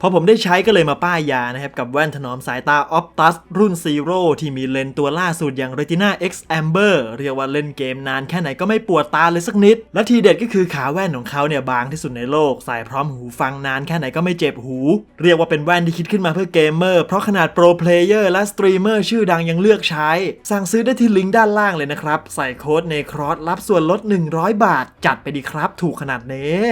พอผมได้ใช้ก็เลยมาป้ายยานะครับ กับแว่นถนอมสายตา Optus รุ่น Zero ที่มีเลนตัวล่าสุดอย่าง Retina X Amber เรียกว่าเล่นเกมนานแค่ไหนก็ไม่ปวดตาเลยสักนิด และทีเด็ดก็คือขาแว่นของเขาเนี่ยบางที่สุดในโลก ใส่พร้อมหูฟังนานแค่ไหนก็ไม่เจ็บหู เรียกว่าเป็นแว่นที่คิดขึ้นมาเพื่อเกมเมอร์ เพราะขนาดโปรเพลเยอร์และสตรีมเมอร์ชื่อดังยังเลือกใช้ สั่งซื้อได้ที่ลิงก์ด้านล่างเลยนะครับ ใส่โค้ดในครอสรับส่วนลด 100 บาท จัดไปดีครับ ถูกขนาดนี้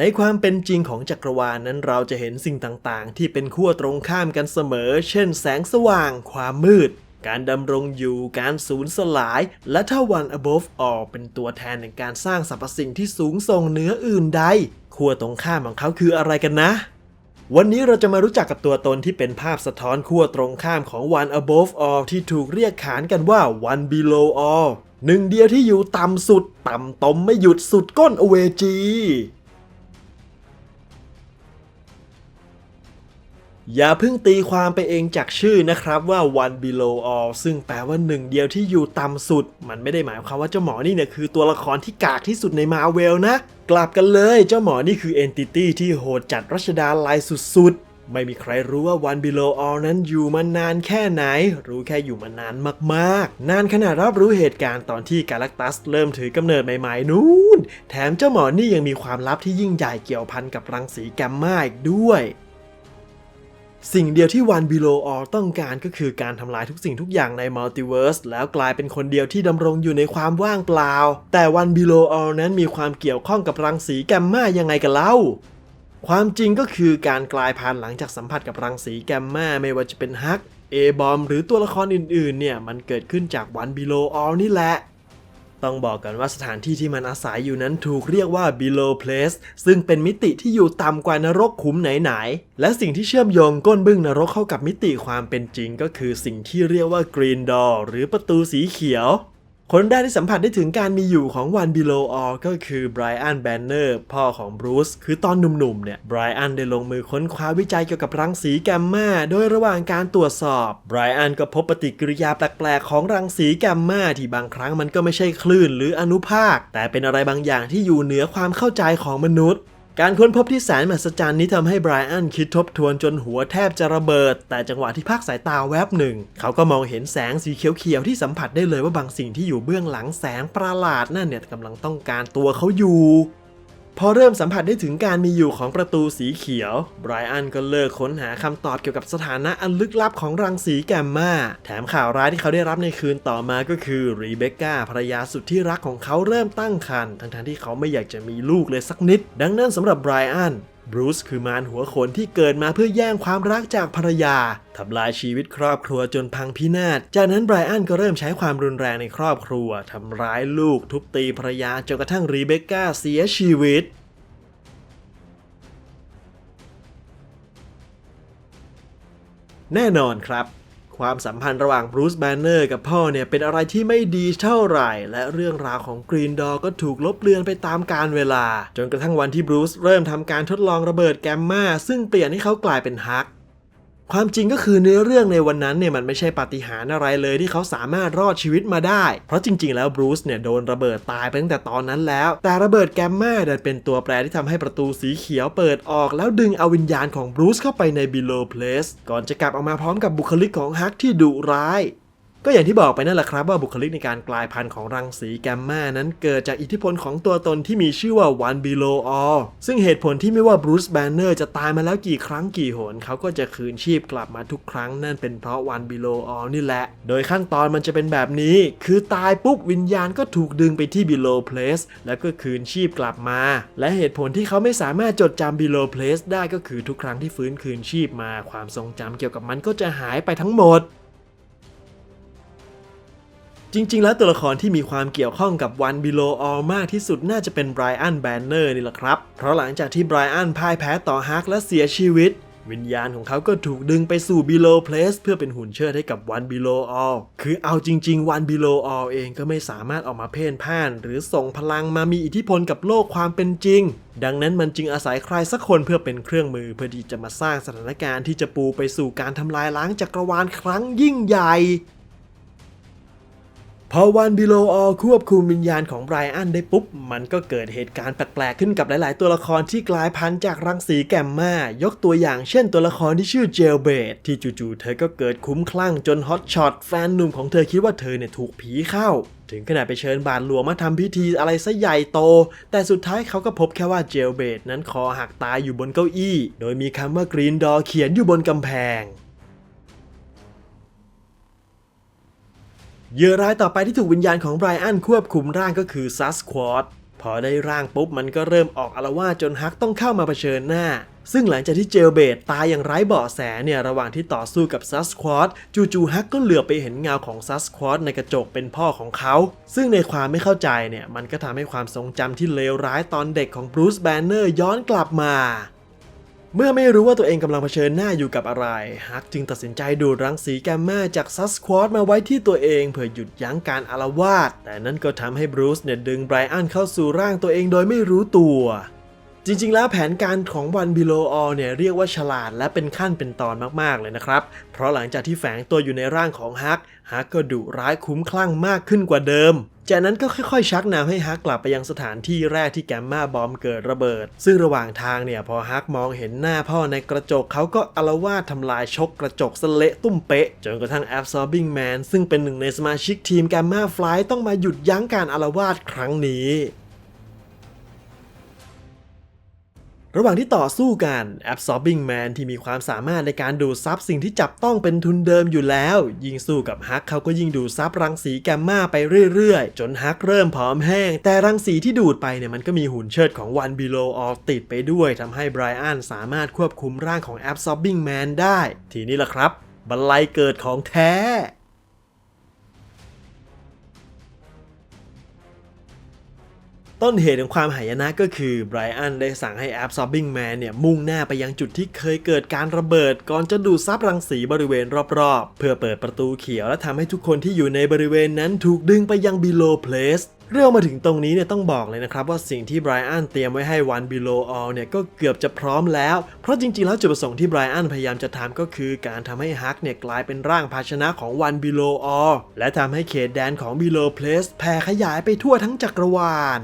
ในความเป็นจริงของจักรวาลนั้นเราจะเห็นสิ่งต่าง ๆ ที่เป็นขั้วตรงข้ามกันเสมอ เช่น แสงสว่าง ความมืด การดำรงอยู่ การสูญสลาย และถ้า one above all เป็นตัวแทนในการสร้างสรรพสิ่งที่สูงส่งเหนืออื่นใด ขั้วตรงข้ามของเขาคืออะไรกันนะ วันนี้เราจะมารู้จักกับตัวตนที่เป็นภาพสะท้อนขั้วตรงข้ามของ one above all ที่ถูกเรียกขานกันว่า one below all หนึ่งเดียวที่อยู่ต่ำสุด ต่ำตมไม่หยุดสุดก้นอเวจี อย่าเพิ่งตีความไปเองจากชื่อนะครับว่า one below all ซึ่งแปลว่าหนึ่งเดียวที่อยู่ต่ำสุด มันไม่ได้หมายความว่าเจ้าหมอนี่เนี่ยคือตัวละครที่กากที่สุดในมาเวลนะ กลับกันเลยเจ้าหมอนี่คือ entity ที่โหดจัดรัชดาลายสุดๆ ไม่มีใครรู้ว่า one below all นั้นอยู่มานานแค่ไหน รู้แค่อยู่มานานมากๆ นานขนาดรับรู้เหตุการณ์ตอนที่กาล็กตัสเริ่มถือกำเนิดใหม่ๆนู้นแถมเจ้าหมอนี่ยังมีความลับที่ยิ่งใหญ่เกี่ยวพันกับรังสีแกมมาอีกด้วย สิ่งเดียวที่ One Below All ต้องการก็คือการทำลายทุกสิ่งทุกอย่างในมัลติเวิร์สแล้วกลายเป็นคนเดียวที่ดำรงอยู่ในความว่างเปล่า แต่ One Below All นั้นมีความเกี่ยวข้องกับรังสีแกมมายังไงกันเล่า ความจริงก็คือการกลายพันธุ์หลังจากสัมผัสกับรังสีแกมมาไม่ว่าจะเป็นฮักเอบอมหรือตัวละครอื่นๆเนี่ยมันเกิดขึ้นจาก One Below All นี่แหละ ต้องบอกกันว่าสถานที่ที่มันอาศัยอยู่นั้นถูกเรียกว่า below place ซึ่งเป็นมิติที่อยู่ต่ำกว่านรกขุมไหนๆ และสิ่งที่เชื่อมโยงก้นบึ้งนรกเข้ากับมิติความเป็นจริงก็คือสิ่งที่เรียกว่า green door หรือประตูสีเขียว คนแรกที่สัมผัสได้ถึงการมีอยู่ของ One Below All ก็คือไบรอันแบนเนอร์พ่อของบรูซคือตอนหนุ่มๆเนี่ยไบรอันได้ลงมือค้นคว้าวิจัยเกี่ยวกับรังสีแกมมาโดยระหว่างการตรวจสอบไบรอันก็พบปฏิกิริยาแปลกๆของรังสีแกมมาที่บางครั้งมันก็ไม่ใช่คลื่นหรืออนุภาค แต่เป็นอะไรบางอย่างที่อยู่เหนือความเข้าใจของมนุษย์ การค้นพบที่แสนมหัศจรรย์นี้ทำให้ไบรอันคิดทบทวนจนหัวแทบจะระเบิด แต่จังหวะที่พักสายตาแวบหนึ่ง เขาก็มองเห็นแสงสีเขียวๆที่สัมผัสได้เลยว่าบางสิ่งที่อยู่เบื้องหลังแสงประหลาดนั่นเนี่ยกำลังต้องการตัวเขาอยู่ พอเริ่มสัมผัสได้ถึงการมีอยู่ของประตูสีเขียว ไบรอันก็เลิกค้นหาคำตอบเกี่ยวกับสถานะอันลึกลับของรังสีแกมมาแถมข่าวร้ายที่เขาได้รับในคืนต่อมาก็คือรีเบคก้าภรรยาสุดที่รักของเขาเริ่มตั้งครรภ์ทั้งๆที่เขาไม่อยากจะมีลูกเลยสักนิด ดังนั้นสำหรับไบรอัน บรูซคือมารหัวโขนที่เกิดมาเพื่อแย่งความรักจากภรรยาทำลายชีวิตครอบครัวจนพังพินาศ จากนั้นไบรอันก็เริ่มใช้ความรุนแรงในครอบครัวทำร้ายลูกทุบตีภรรยาจนกระทั่งรีเบคก้าเสียชีวิตแน่นอนครับ ความสัมพันธ์ระหว่างบรูซแบนเนอร์กับพ่อเนี่ยเป็นอะไรที่ไม่ดีเท่าไหร่ และเรื่องราวของกรีนดอก็ถูกลบเลือนไปตามกาลเวลา จนกระทั่งวันที่บรูซเริ่มทำการทดลองระเบิดแกมมาซึ่งเปลี่ยนให้เขากลายเป็นฮัก ความจริงก็คือเนื้อเรื่องในวันนั้นเนี่ยมันไม่ใช่ปาฏิหาริย์อะไรเลยที่เขาสามารถรอดชีวิตมาได้ เพราะจริง ๆ แล้วบรูซเนี่ยโดนระเบิดตายไปตั้งแต่ตอนนั้นแล้ว แต่ระเบิดแกมมาดันเป็นตัวแปรที่ทำให้ประตูสีเขียวเปิดออก แล้วดึงเอาวิญญาณของบรูซเข้าไปในบิโลเพลสก่อนจะกลับออกมาพร้อมกับบุคลิกของฮักที่ดุร้าย ก็อย่างที่บอกไปนั่นแหละครับว่าบุคลิกในการกลายพันธุ์ของรังสีแกมมานั้นเกิดจากอิทธิพลของตัวตนที่มีชื่อว่า One Below All ซึ่งเหตุผลที่ไม่ว่าบรูซแบนเนอร์จะตายมาแล้วกี่ครั้งกี่หนเขาก็จะคืนชีพกลับมาทุกครั้งนั่นเป็นเพราะ One Below All นี่แหละ โดยขั้นตอนมันจะเป็นแบบนี้ คือตายปุ๊บวิญญาณก็ถูกดึงไปที่ Below Place แล้วก็คืนชีพกลับมา และเหตุผลที่เขาไม่สามารถจดจำ Below Place ได้ก็คือทุกครั้งที่ฟื้นคืนชีพมา ความทรงจำเกี่ยวกับมันก็จะหายไปทั้งหมด จริง ๆ แล้วตัวละครที่มีความเกี่ยวข้องกับ One Below All มากที่สุดน่าจะเป็นไบรอันแบนเนอร์นี่แหละครับ เพราะหลังจากที่ไบรอันพ่ายแพ้ต่อฮักและเสียชีวิต วิญญาณของเขาก็ถูกดึงไปสู่ Below Place เพื่อเป็นหุ่นเชิดให้กับ One Below All คือเอาจริงๆ One Below All เองก็ไม่สามารถออกมาเพ่นพ่าน หรือส่งพลังมามีอิทธิพลกับโลกความเป็นจริง ดังนั้นมันจึงอาศัยใครสักคนเพื่อเป็นเครื่องมือเพื่อที่จะมาสร้างสถานการณ์ที่จะปูไปสู่การทำลายล้างจักรวาลครั้งยิ่งใหญ่ พอวันบิโลออควบคุมวิญญาณของไบรอันได้ปุ๊บ มันก็เกิดเหตุการณ์แปลกๆขึ้นกับหลาย ๆ ตัวละครที่กลายพันธุ์จากรังสีแกมมายกตัวอย่างเช่นตัวละครที่ชื่อเจลเบดที่จู่ๆเธอก็เกิดคุ้มคลั่งจนฮอตช็อตแฟนหนุ่มของเธอคิดว่าเธอเนี่ยถูกผีเข้า ถึงขนาดไปเชิญบาทหลวงมาทำพิธีอะไรซะใหญ่โต แต่สุดท้ายเขาก็พบแค่ว่าเจลเบดนั้นคอหักตายอยู่บนเก้าอี้ โดยมีคำว่ากรีนดอเขียนอยู่บนกำแพง เหยื่อรายต่อไปที่ถูกวิญญาณของไบรอันควบคุมร่างก็คือซัสควอตพอได้ร่างปุ๊บมันก็เริ่มออกอาละวาจนฮักต้องเข้ามาเผชิญหน้า ซึ่งหลังจากที่เจลเบดตายอย่างไร้เบาะแสเนี่ยระหว่างที่ต่อสู้กับซัสควอตจู่ๆฮักก็เหลือบไปเห็นเงาของซัสควอตในกระจกเป็นพ่อของเขา ซึ่งในความไม่เข้าใจเนี่ยมันก็ทำให้ความทรงจำที่เลวร้ายตอนเด็กของบรูซแบนเนอร์ย้อนกลับมา เมื่อไม่รู้ว่าตัวเองกำลังเผชิญหน้าอยู่กับอะไรฮักจึงตัดสินใจดูดรังสีแกมมาจากซัสควอตมาไว้ที่ตัวเองเพื่อหยุดยั้งการอารวาสแต่นั่นก็ทำให้บรูซเนี่ยดึงไบรอันเข้าสู่ร่างตัวเองโดยไม่รู้ตัว จริงๆ แล้วแผนการของวันบิโลออเนี่ยเรียกว่าฉลาดและเป็นขั้นเป็นตอนมากๆ เลยนะครับ เพราะหลังจากที่แฝงตัวอยู่ในร่างของฮัก ฮักก็ดุร้ายคุ้มคลั่งมากขึ้นกว่าเดิม จากนั้นก็ค่อยๆ ชักนำให้ฮักกลับไปยังสถานที่แรกที่แกมมาบอมเกิดระเบิด ซึ่งระหว่างทางเนี่ยพอฮักมองเห็นหน้าพ่อในกระจกเขาก็อารวาสทำลายชกกระจกสเละตุ้มเป๊ะ จนกระทั่ง Absorbing Man ซึ่งเป็นหนึ่งในสมาชิกทีมแกมมาฟลายต้องมาหยุดยั้งการอารวาสครั้งนี้ ระหว่างที่ต่อสู้กัน Absorbing Man ที่มีความสามารถในการดูดซับสิ่งที่จับต้องเป็นทุนเดิมอยู่แล้ว ยิงสู้กับฮักเขาก็ยิงดูดซับรังสีแกมมาไปเรื่อยๆ จนฮักเริ่มผอมแห้ง แต่รังสีที่ดูดไปเนี่ยมันก็มีหุ่นเชิดของ One Below All ติดไปด้วยทำให้ไบรอันสามารถควบคุมร่างของ Absorbing Man ได้ ทีนี้ล่ะครับ บันไลเกิดของแท้ ต้นเหตุของความหายนะก็คือไบรอันได้สั่งให้ Absorbing Man เนี่ยมุ่งหน้าไปยังจุดที่เคยเกิดการระเบิด ก่อนจะดูดซับรังสีบริเวณรอบๆ เพื่อเปิดประตูเขียวและทำให้ทุกคนที่อยู่ในบริเวณนั้นถูกดึงไปยัง Below Place เรื่องมาถึงตรงนี้เนี่ยต้องบอกเลยนะครับว่าสิ่งที่ไบรอันเตรียมไว้ให้ One Below All เนี่ยก็เกือบจะพร้อมแล้ว เพราะจริงๆ แล้วจุดประสงค์ที่ไบรอันพยายามจะทำก็คือการทำให้ฮักเนี่ยกลายเป็นร่างภาชนะของ One Below All และทำให้เขตแดนของ Below Place แผ่ขยายไปทั่วทั้งจักรวาล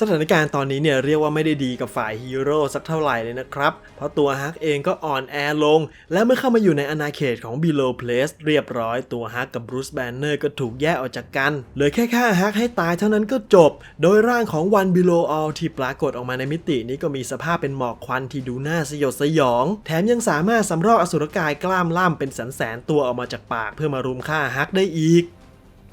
สถานการณ์ตอนนี้เนี่ยเรียกว่าไม่ได้ดีกับฝ่ายฮีโร่สักเท่าไหร่เลยนะครับ เพราะตัวฮักเองก็อ่อนแอลง และเมื่อเข้ามาอยู่ในอาณาเขตของ Below Place เรียบร้อยตัวฮักกับบรูซแบนเนอร์ก็ถูกแยกออกจากกันเหลือแค่ฆ่าฮักให้ตายเท่านั้นก็จบ โดยร่างของ One Below All ที่ปรากฏออกมาในมิตินี้ก็มีสภาพเป็นหมอกควันที่ดูน่าสยดสยอง แถมยังสามารถสำรอกอสุรกายกล้ามล่ำเป็นแสนแสนๆตัวออกมาจากปาก เพื่อมารุมฆ่าฮักได้อีก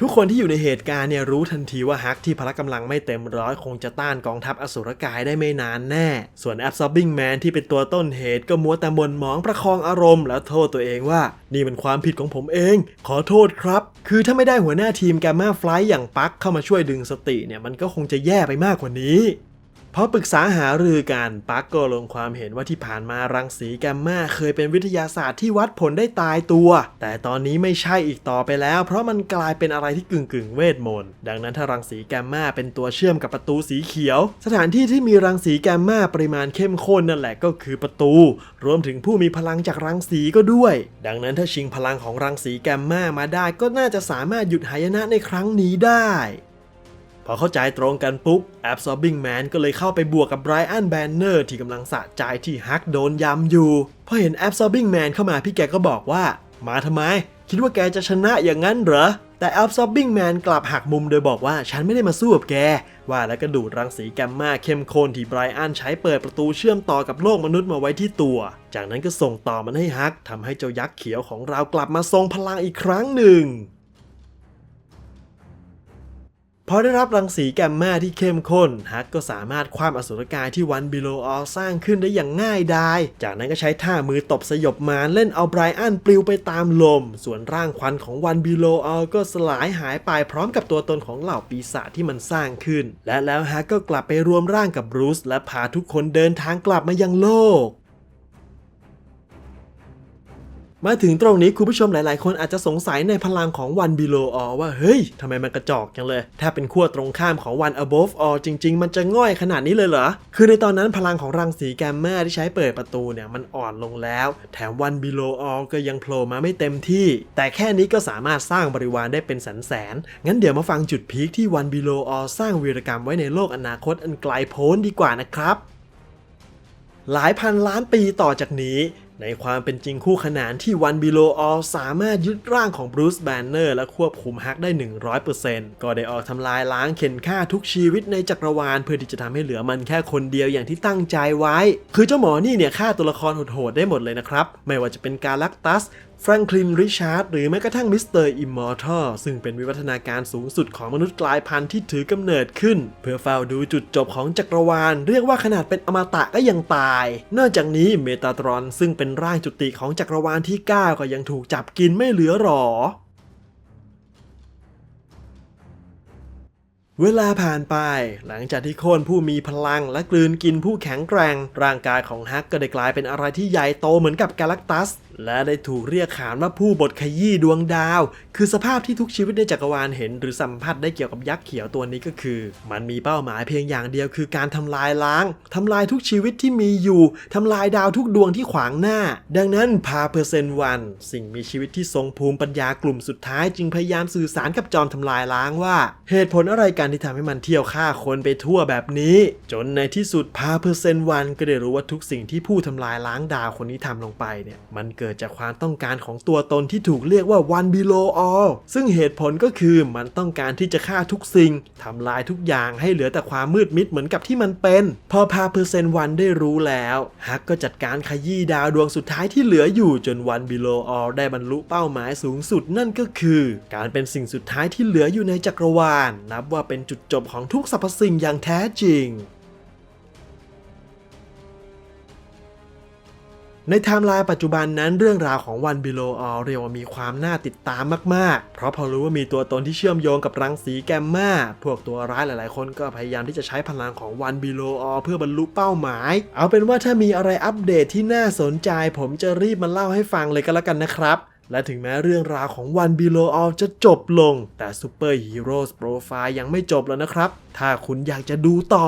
ทุกคนที่อยู่ในเหตุการณ์เนี่ยรู้ทันทีว่าฮักที่พละกำลังไม่เต็มร้อยคงจะต้านกองทัพอสุรกายได้ไม่นานแน่ ส่วน Absorbing Man ที่เป็นตัวต้นเหตุก็มัวแต่หมนหมองประคองอารมณ์ แล้วโทษตัวเองว่า นี่เป็นความผิดของผมเอง ขอโทษครับ คือถ้าไม่ได้หัวหน้าทีมแกมมาฟลายอย่างปักเข้ามาช่วยดึงสติเนี่ยมันก็คงจะแย่ไปมากกว่านี้ พอปรึกษาหารือกันปักก็ลงความเห็นว่าที่ผ่านมารังสีแกมมาเคยเป็นวิทยาศาสตร์ที่วัดผลได้ตายตัว แต่ตอนนี้ไม่ใช่อีกต่อไปแล้ว เพราะมันกลายเป็นอะไรที่กึ่งกึ่งเวทมนต์ดังนั้นถ้ารังสีแกมมาเป็นตัวเชื่อมกับประตูสีเขียว สถานที่ที่มีรังสีแกมมาปริมาณเข้มข้นนั่นแหละก็คือประตู รวมถึงผู้มีพลังจากรังสีก็ด้วย ดังนั้นถ้าชิงพลังของรังสีแกมมามาได้ก็น่าจะสามารถหยุดหายนะในครั้งนี้ได้ อเข้าใจตรงกันปุ๊บ Absorbing Man ก็เลยเข้าไปบวกกับ Brian Banner ที่กำลังสะใจที่ฮักโดนยำอยู่ พอเห็น Absorbing Man เข้ามาพี่แกก็บอกว่า มาทำไม คิดว่าแกจะชนะอย่างนั้นเหรอ แต่ Absorbing Man กลับหักมุมโดยบอกว่าฉันไม่ได้มาสู้กับแก ว่าแล้วก็ดูดรังสีแกมมาเข้มข้นที่ไบรอันใช้เปิดประตูเชื่อมต่อกับโลกมนุษย์มาไว้ที่ตัว จากนั้นก็ส่งต่อมันให้ฮักทำให้เจ้ายักษ์เขียวของเรากลับมาทรงพลังอีกครั้งหนึ่ง พอได้รับรังสีแกมมาที่เข้มข้น ฮักก็สามารถคว้ามอสุรกายที่วันบิโลออสร้างขึ้นได้อย่างง่ายดาย จากนั้นก็ใช้ท่ามือตบสยบมารเล่นเอาไบรอันปลิวไปตามลม ส่วนร่างควันของวันบิโลออก็สลายหายไปพร้อมกับตัวตนของเหล่าปีศาจที่มันสร้างขึ้น และแล้วฮักก็กลับไปรวมร่างกับบรูซและพาทุกคนเดินทางกลับมายังโลก มาถึงตรงนี้คุณผู้ชมหลาย ๆ คนอาจจะสงสัยในพลังของ One Below All ว่า เฮ้ยทำไมมันกระจอกจังเลย ถ้าเป็นขั้วตรงข้ามของ One Above All จริง ๆ มันจะง่อยขนาดนี้เลยเหรอ คือในตอนนั้นพลังของรังสีแกมมาที่ใช้เปิดประตูเนี่ย มันอ่อนลงแล้ว แถม One Below All ก็ยังโผล่มาไม่เต็มที่ แต่แค่นี้ก็สามารถสร้างบริวารได้เป็นแสนแสนๆงั้นเดี๋ยวมาฟังจุดพีคที่ One Below All สร้างวีรกรรมไว้ในโลกอนาคตอันไกลโพ้นดีกว่านะครับหลายพันล้านปีต่อจากนี้ ในความเป็นจริงคู่ขนานที่วันบิโลออสามารถยึดร่างของบรูซแบนเนอร์และควบคุมฮักได้ 100%ก็ได้ออกทำลายล้างเข็นฆ่าทุกชีวิตในจักรวาล เพื่อที่จะทำให้เหลือมันแค่คนเดียวอย่างที่ตั้งใจไว้ คือเจ้าหมอนี่เนี่ยฆ่าตัวละครโหดๆได้หมดเลยนะครับ ไม่ว่าจะเป็นกาลักตัส แฟรงคลิน ริชาร์ด หรือแม้กระทั่งมิสเตอร์อิมมอร์ทัลซึ่งเป็นวิวัฒนาการสูงสุดของมนุษย์กลายพันธุ์ที่ถือกำเนิดขึ้น เพื่อเฝ้าดูจุดจบของจักรวาล เรียกว่าขนาดเป็นอมตะก็ยังตาย นอกจากนี้เมตาตรอนซึ่งเป็นร่างจุติของจักรวาลที่ 9 ก็ยังถูกจับกินไม่เหลือหรอ เวลาผ่านไป หลังจากที่โค่นผู้มีพลังและกลืนกินผู้แข็งแกร่ง ร่างกายของฮักก็ได้กลายเป็นอะไรที่ใหญ่โตเหมือนกับกาล็กตัส และได้ถูกเรียกขานว่าผู้บทขยี้ดวงดาว คือสภาพที่ทุกชีวิตในจักรวาลเห็น หรือสัมผัสได้เกี่ยวกับยักษ์เขียวตัวนี้ก็คือ มันมีเป้าหมายเพียงอย่างเดียวคือการทำลายล้างทำลายทุกชีวิตที่มีอยู่ทำลายดาวทุกดวงที่ขวางหน้า ดังนั้นพาเพอร์เซนวัน สิ่งมีชีวิตที่ทรงภูมิปัญญากลุ่มสุดท้าย จึงพยายามสื่อสารกับจอมทำลายล้างว่า เหตุผลอะไรกันที่ทำให้มันเที่ยวฆ่าคนไปทั่วแบบนี้ จนในที่สุดพาเพอร์เซนวันก็ได้รู้ว่าทุกสิ่งที่ผู้ทำลายล้างดาวคนนี้ทำลงไปเนี่ยมันเกิดจากความต้องการของตัวตนที่ถูกเรียกว่า one below all ซึ่งเหตุผลก็คือมันต้องการที่จะฆ่าทุกสิ่งทำลายทุกอย่างให้เหลือแต่ความมืดมิดเหมือนกับที่มันเป็น พอพาเพอร์เซนวันได้รู้แล้วฮักก็จัดการขยี้ดาวดวงสุดท้ายที่เหลืออยู่จน one below all ได้บรรลุเป้าหมายสูงสุดนั่นก็คือ การเป็นสิ่งสุดท้ายที่เหลืออยู่ในจักรวาลนับว่าเป็นจุดจบของทุกสรรพสิ่งอย่างแท้จริง ในไทม์ไลน์ปัจจุบันนั้นเรื่องราวของ One Below All เรียกว่ามีความน่าติดตามมากๆ เพราะพอรู้ว่ามีตัวตนที่เชื่อมโยงกับรังสีแกมมาพวกตัวร้ายหลายๆ คนก็พยายามที่จะใช้พลังของ One Below All เพื่อบรรลุเป้าหมาย เอาเป็นว่าถ้ามีอะไรอัปเดตที่น่าสนใจ ผมจะรีบมาเล่าให้ฟังเลยก็แล้วกันนะครับ และถึงแม้เรื่องราวของ One Below All จะจบลง แต่ Super Heroes Profile ยังไม่จบแล้วนะครับ ถ้าคุณอยากจะดูต่อ